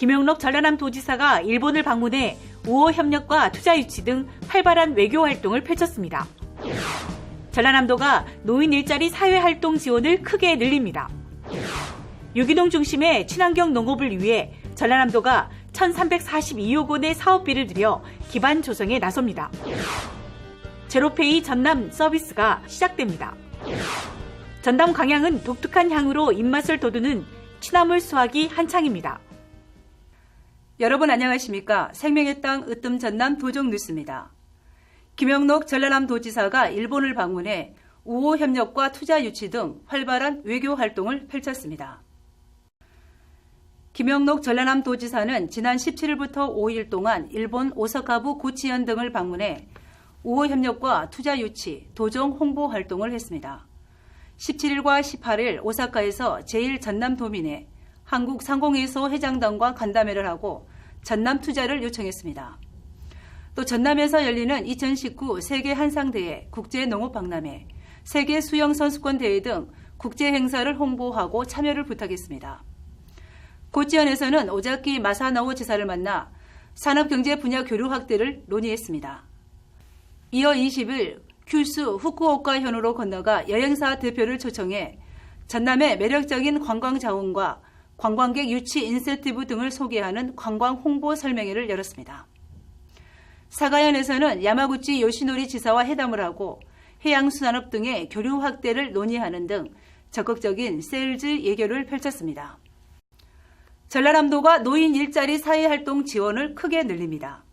김영록 전라남 도지사가 일본을 방문해 우호 협력과 투자 유치 등 활발한 외교 활동을 펼쳤습니다. 전라남도가 노인 일자리 사회 활동 지원을 크게 늘립니다. 유기농 중심의 친환경 농업을 위해 전라남도가 1,342억 원의 사업비를 들여 기반 조성에 나섭니다. 제로페이 전남 서비스가 시작됩니다. 전남 광양은 독특한 향으로 입맛을 돋우는 취나물 수확이 한창입니다. 여러분 안녕하십니까? 생명의 땅 으뜸 전남 도정 뉴스입니다. 김영록 전라남 도지사가 일본을 방문해 우호 협력과 투자 유치 등 활발한 외교 활동을 펼쳤습니다. 김영록 전라남 도지사는 지난 17일부터 5일 동안 일본 오사카부 고치현 등을 방문해 우호 협력과 투자 유치, 도정 홍보 활동을 했습니다. 17일과 18일 오사카에서 제1 전남도민회 한국상공회소 회장단과 간담회를 하고 전남 투자를 요청했습니다. 또 전남에서 열리는 2019 세계 한상대회, 국제 농업 박람회, 세계 수영 선수권 대회 등 국제 행사를 홍보하고 참여를 부탁했습니다. 고치현에서는 오자키 마사나오 지사를 만나 산업경제 분야 교류 확대를 논의했습니다. 이어 20일 큐슈 후쿠오카 현으로 건너가 여행사 대표를 초청해 전남의 매력적인 관광 자원과 관광객 유치 인센티브 등을 소개하는 관광 홍보 설명회를 열었습니다. 사가현에서는 야마구치 요시노리 지사와 회담을 하고 해양수산업 등의 교류 확대를 논의하는 등 적극적인 세일즈 예교를 펼쳤습니다. 전라남도가 노인 일자리 사회활동 지원을 크게 늘립니다.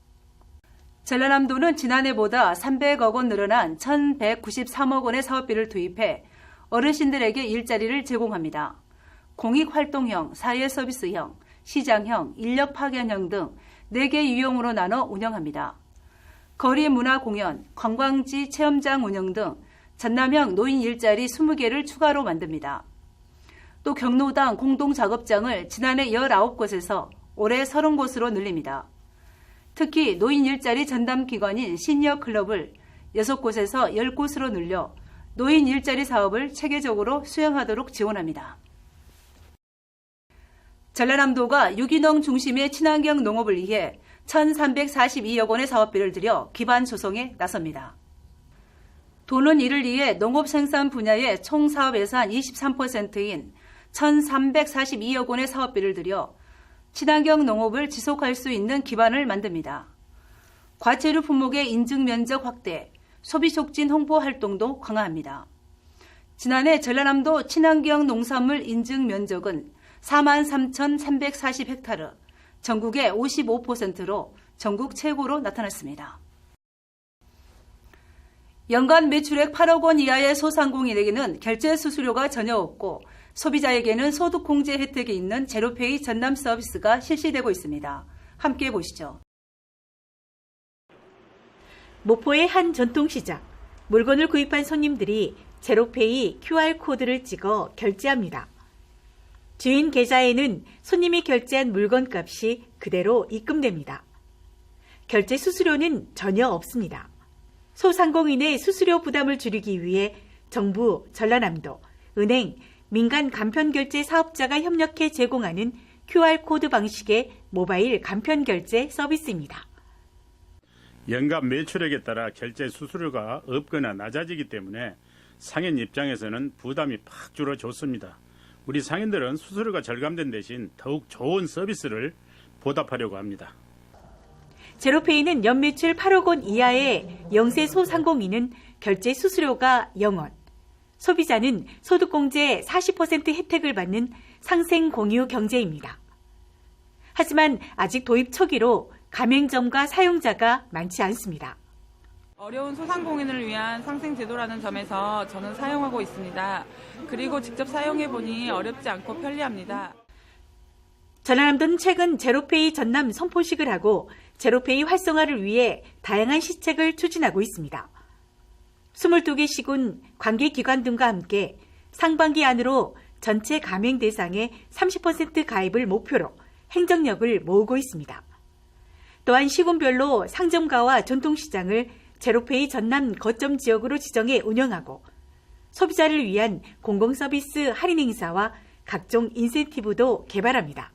전라남도는 지난해보다 300억 원 늘어난 1,193억 원의 사업비를 투입해 어르신들에게 일자리를 제공합니다. 공익활동형, 사회서비스형, 시장형, 인력 파견형 등 4개 유형으로 나눠 운영합니다. 거리 문화 공연, 관광지 체험장 운영 등 전남형 노인 일자리 20개를 추가로 만듭니다. 또 경로당 공동 작업장을 지난해 19곳에서 올해 30곳으로 늘립니다. 특히 노인 일자리 전담 기관인 시니어 클럽을 6곳에서 10곳으로 늘려 노인 일자리 사업을 체계적으로 수행하도록 지원합니다. 전라남도가 유기농 중심의 친환경 농업을 위해 1,342억 원의 사업비를 들여 기반 조성에 나섭니다. 도는 이를 위해 농업 생산 분야의 총 사업 예산 23%인 1,342억 원의 사업비를 들여 친환경 농업을 지속할 수 있는 기반을 만듭니다. 과체류 품목의 인증 면적 확대, 소비 촉진 홍보 활동도 강화합니다. 지난해 전라남도 친환경 농산물 인증 면적은 43,340헥타르, 전국의 55%로 전국 최고로 나타났습니다. 연간 매출액 8억 원 이하의 소상공인에게는 결제 수수료가 전혀 없고 소비자에게는 소득 공제 혜택이 있는 제로페이 전남 서비스가 실시되고 있습니다. 함께 보시죠. 모포의 한 전통시장. 물건을 구입한 손님들이 제로페이 QR코드를 찍어 결제합니다. 주인 계좌에는 손님이 결제한 물건 값이 그대로 입금됩니다. 결제 수수료는 전혀 없습니다. 소상공인의 수수료 부담을 줄이기 위해 정부, 전라남도, 은행, 민간 간편결제 사업자가 협력해 제공하는 QR코드 방식의 모바일 간편결제 서비스입니다. 연간 매출액에 따라 결제 수수료가 없거나 낮아지기 때문에 상인 입장에서는 부담이 팍 줄어졌습니다. 우리 상인들은 수수료가 절감된 대신 더욱 좋은 서비스를 보답하려고 합니다. 제로페이는 연매출 8억 원 이하의 영세 소상공인은 결제 수수료가 0원, 소비자는 소득공제 40% 혜택을 받는 상생 공유 경제입니다. 하지만 아직 도입 초기로 가맹점과 사용자가 많지 않습니다. 어려운 소상공인을 위한 상생 제도라는 점에서 저는 사용하고 있습니다. 그리고 직접 사용해보니 어렵지 않고 편리합니다. 전라남도는 최근 제로페이 전남 선포식을 하고 제로페이 활성화를 위해 다양한 시책을 추진하고 있습니다. 22개 시군 관계기관 등과 함께 상반기 안으로 전체 가맹 대상의 30% 가입을 목표로 행정력을 모으고 있습니다. 또한 시군별로 상점가와 전통시장을 제로페이 전남 거점 지역으로 지정해 운영하고 소비자를 위한 공공서비스 할인 행사와 각종 인센티브도 개발합니다.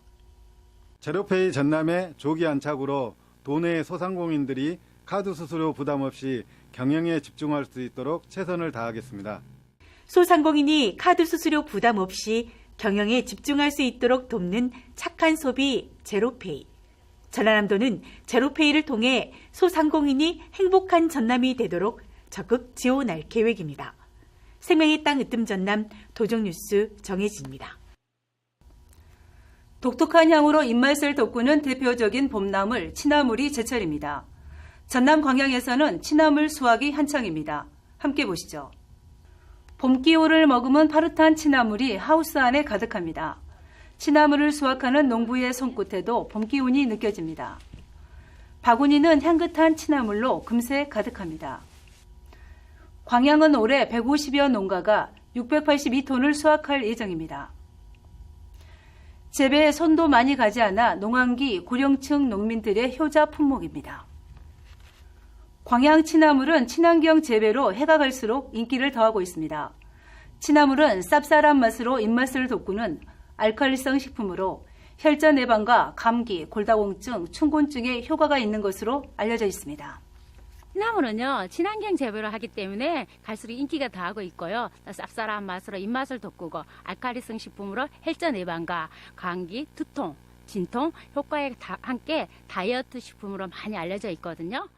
제로페이 전남의 조기 안착으로 도내 소상공인들이 카드 수수료 부담 없이 경영에 집중할 수 있도록 최선을 다하겠습니다. 소상공인이 카드 수수료 부담 없이 경영에 집중할 수 있도록 돕는 착한 소비 제로페이. 전라남도는 제로페이를 통해 소상공인이 행복한 전남이 되도록 적극 지원할 계획입니다. 생명의 땅 으뜸 전남 도정뉴스 정혜진입니다. 독특한 향으로 입맛을 돋구는 대표적인 봄나물 치나물이 제철입니다. 전남 광양에서는 치나물 수확이 한창입니다. 함께 보시죠. 봄 기호를 머금은 파릇한 치나물이 하우스 안에 가득합니다. 치나물을 수확하는 농부의 손끝에도 봄 기운이 느껴집니다. 바구니는 향긋한 치나물로 금세 가득합니다. 광양은 올해 150여 농가가 682톤을 수확할 예정입니다. 재배에 손도 많이 가지 않아 농한기 고령층 농민들의 효자 품목입니다. 광양 치나물은 친환경 재배로 해가 갈수록 인기를 더하고 있습니다. 치나물은 쌉쌀한 맛으로 입맛을 돋구는 알칼리성 식품으로 혈전 예방과 감기, 골다공증, 충곤증에 효과가 있는 것으로 알려져 있습니다. 시나물은요 친환경 재배를 하기 때문에 갈수록 인기가 더하고 있고요 쌉쌀한 맛으로 입맛을 돋구고 알칼리성 식품으로 혈전 예방과 감기, 두통, 진통 효과에 다- 함께 다이어트 식품으로 많이 알려져 있거든요.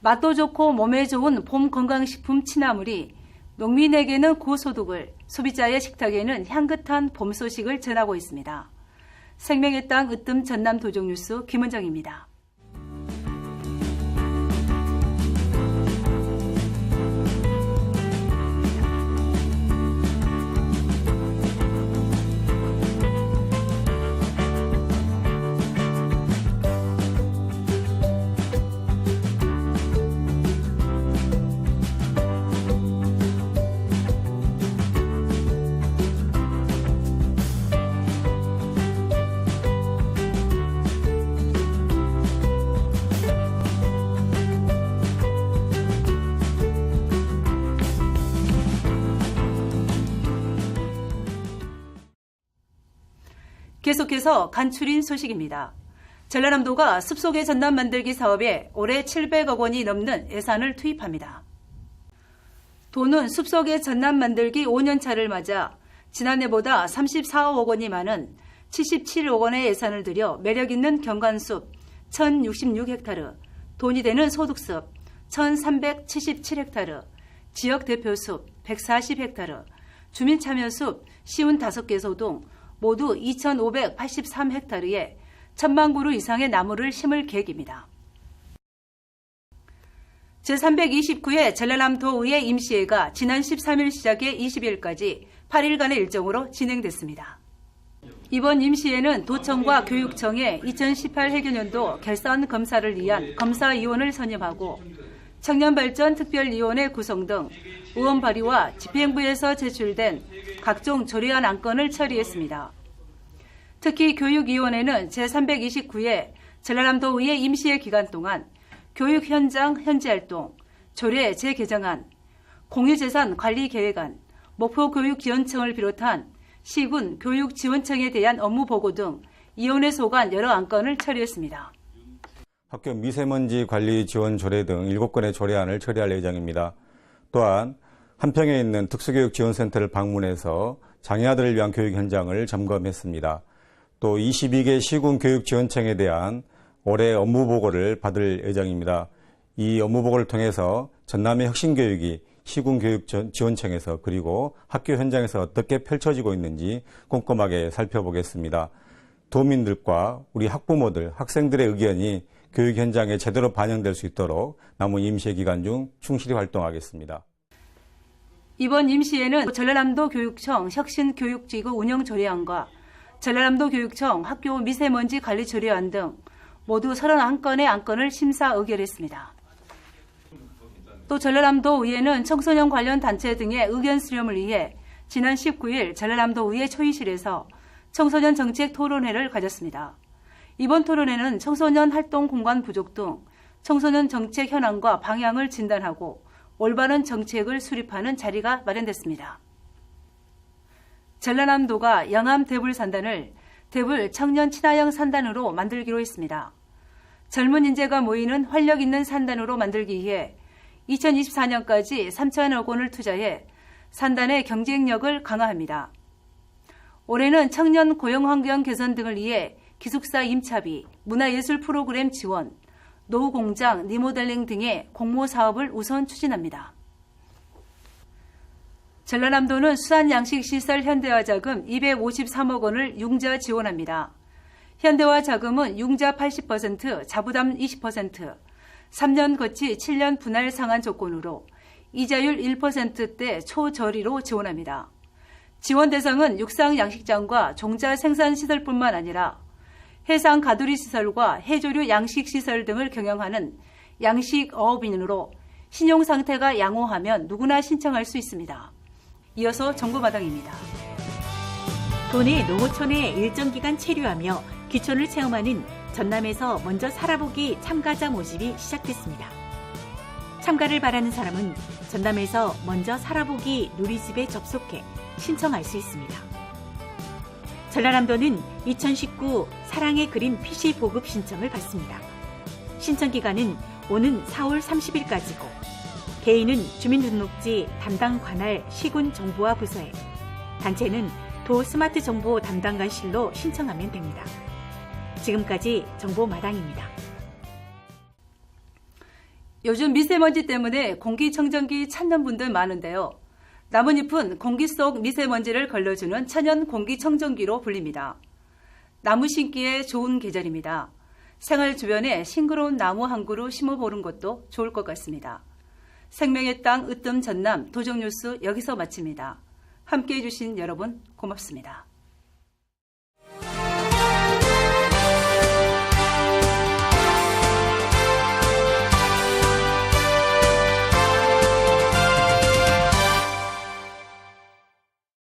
맛도 좋고 몸에 좋은 봄 건강식품 치나물이 농민에게는 고소득을, 소비자의 식탁에는 향긋한 봄 소식을 전하고 있습니다. 생명의 땅 으뜸 전남 도정 뉴스 김은정입니다. 계속해서 간추린 소식입니다. 전라남도가 숲속의 전남 만들기 사업에 올해 700억 원이 넘는 예산을 투입합니다. 도는 숲속의 전남 만들기 5년차를 맞아 지난해보다 34억 원이 많은 77억 원의 예산을 들여 매력 있는 경관숲 1066헥타르, 돈이 되는 소득숲 1377헥타르, 지역 대표숲 140헥타르, 주민참여숲 55개소 등 모두 2,583헥타르에 천만 그루 이상의 나무를 심을 계획입니다. 제329회 전라남도의회 임시회가 지난 13일 시작해 20일까지 8일간의 일정으로 진행됐습니다. 이번 임시회는 도청과 교육청에 2018 회계년도 결산 검사를 위한 검사위원을 선임하고 청년발전특별위원회 구성 등 의원 발의와 집행부에서 제출된 각종 조례안 안건을 처리했습니다. 특히 교육위원회는 제329회 전라남도의회 임시회 기간 동안 교육 현장 현지 활동, 조례 재개정안, 공유재산 관리 계획안, 목표 교육 지원청을 비롯한 시군 교육 지원청에 대한 업무 보고 등 위원회 소관 여러 안건을 처리했습니다. 학교 미세먼지 관리 지원 조례 등 7건의 조례안을 처리할 예정입니다. 또한 한평에 있는 특수교육 지원센터를 방문해서 장애아들을 위한 교육 현장을 점검했습니다. 또 22개 시군 교육 지원청에 대한 올해 업무 보고를 받을 예정입니다. 이 업무 보고를 통해서 전남의 혁신 교육이 시군 교육 지원청에서 그리고 학교 현장에서 어떻게 펼쳐지고 있는지 꼼꼼하게 살펴보겠습니다. 도민들과 우리 학부모들, 학생들의 의견이 교육 현장에 제대로 반영될 수 있도록 남은 임시 기간 중 충실히 활동하겠습니다. 이번 임시회는 전라남도 교육청 혁신교육지구 운영 조례안과 전라남도 교육청 학교 미세먼지 관리 조례안 등 모두 31건의 안건을 심사 의결했습니다. 또 전라남도 의회는 청소년 관련 단체 등의 의견 수렴을 위해 지난 19일 전라남도 의회 초의실에서 청소년 정책 토론회를 가졌습니다. 이번 토론회는 청소년 활동 공간 부족 등 청소년 정책 현황과 방향을 진단하고 올바른 정책을 수립하는 자리가 마련됐습니다. 전라남도가 영암 대불 산단을 대불 청년 친화형 산단으로 만들기로 했습니다. 젊은 인재가 모이는 활력 있는 산단으로 만들기 위해 2024년까지 3천억 원을 투자해 산단의 경쟁력을 강화합니다. 올해는 청년 고용 환경 개선 등을 위해 기숙사 임차비, 문화예술 프로그램 지원, 노후 공장 리모델링 등의 공모 사업을 우선 추진합니다. 전라남도는 수산 양식 시설 현대화 자금 253억 원을 융자 지원합니다. 현대화 자금은 융자 80%, 자부담 20%, 3년 거치 7년 분할 상한 조건으로 이자율 1%대 초저리로 지원합니다. 지원 대상은 육상 양식장과 종자 생산 시설뿐만 아니라 해상 가두리 시설과 해조류 양식 시설 등을 경영하는 양식 어업인으로 신용 상태가 양호하면 누구나 신청할 수 있습니다. 이어서 정보마당입니다. 도내 농어촌에 일정 기간 체류하며 귀촌을 체험하는 전남에서 먼저 살아보기 참가자 모집이 시작됐습니다. 참가를 바라는 사람은 전남에서 먼저 살아보기 누리집에 접속해 신청할 수 있습니다. 전라남도는 2019 사랑의 그림 PC 보급 신청을 받습니다. 신청 기간은 오는 4월 30일까지고 개인은 주민등록지 담당 관할 시군 정보화 부서에 단체는 도 스마트 정보 담당관실로 신청하면 됩니다. 지금까지 정보마당입니다. 요즘 미세먼지 때문에 공기청정기 찾는 분들 많은데요. 나뭇잎은 공기 속 미세먼지를 걸러주는 천연 공기청정기로 불립니다. 나무 심기에 좋은 계절입니다. 생활 주변에 싱그러운 나무 한 그루 심어보는 것도 좋을 것 같습니다. 생명의 땅 으뜸 전남 도정뉴스 여기서 마칩니다. 함께해 주신 여러분 고맙습니다.